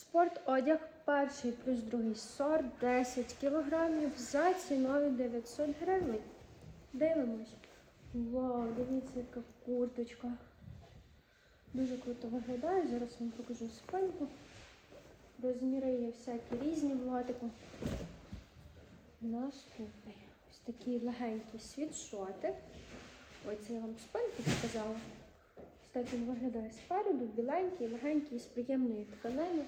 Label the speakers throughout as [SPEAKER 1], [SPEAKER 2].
[SPEAKER 1] Спорт одяг перший плюс другий сорт 10 кілограмів за ціною 900 гривень. Дивимось. Вау, дивіться, яка курточка. Дуже круто виглядає. Зараз вам покажу спинку. Розміри є всякі різні в лотику. Наступний. Ось такий легенький світшотик. Ось це я вам спинку сказала. Ось так він виглядає спереду, біленький, легенький, з приємної тканини.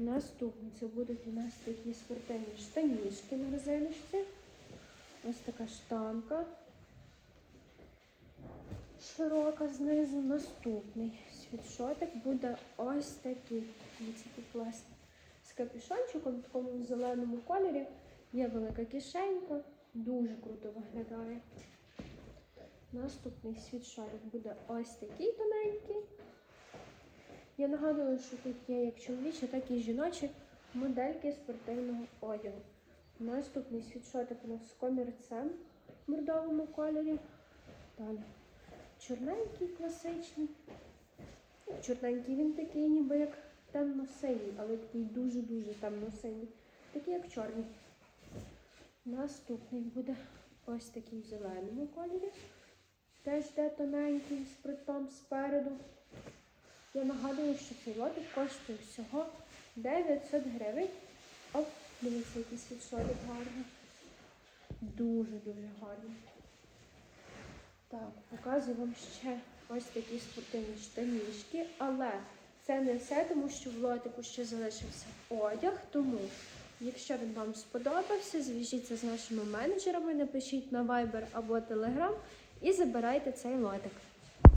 [SPEAKER 1] Наступний це будуть у нас такі спортивні штанішки на резиночці. Ось така штанка. Широка знизу. Наступний світшотик буде ось такий. Дивіться, який класний. З капюшончиком в такому зеленому кольорі. Є велика кишенька. Дуже круто виглядає. Наступний світшотик буде ось такий тоненький. Я нагадую, що тут є як чоловічі, так і жіночі модельки спортивного одягу. Наступний світшотик у нас з комірцем в бордовому кольорі. Далі чорненький класичний. Чорненький він такий, ніби як темно-синій, але такий дуже-дуже темно-синій. Такий як чорний. Наступний буде ось такий в зеленому кольорі. Теж де тоненький з притом спереду. Я нагадую, що цей лотик коштує всього 900 гривень. Оп, дивіться, який світшотик гарний. Дуже-дуже гарний. Так, показую вам ще ось такі спортивні штанішки, але це не все, тому що в лотику ще залишився одяг. Тому, якщо він вам сподобався, зв'яжіться з нашими менеджерами, напишіть на Viber або Telegram і забирайте цей лотик.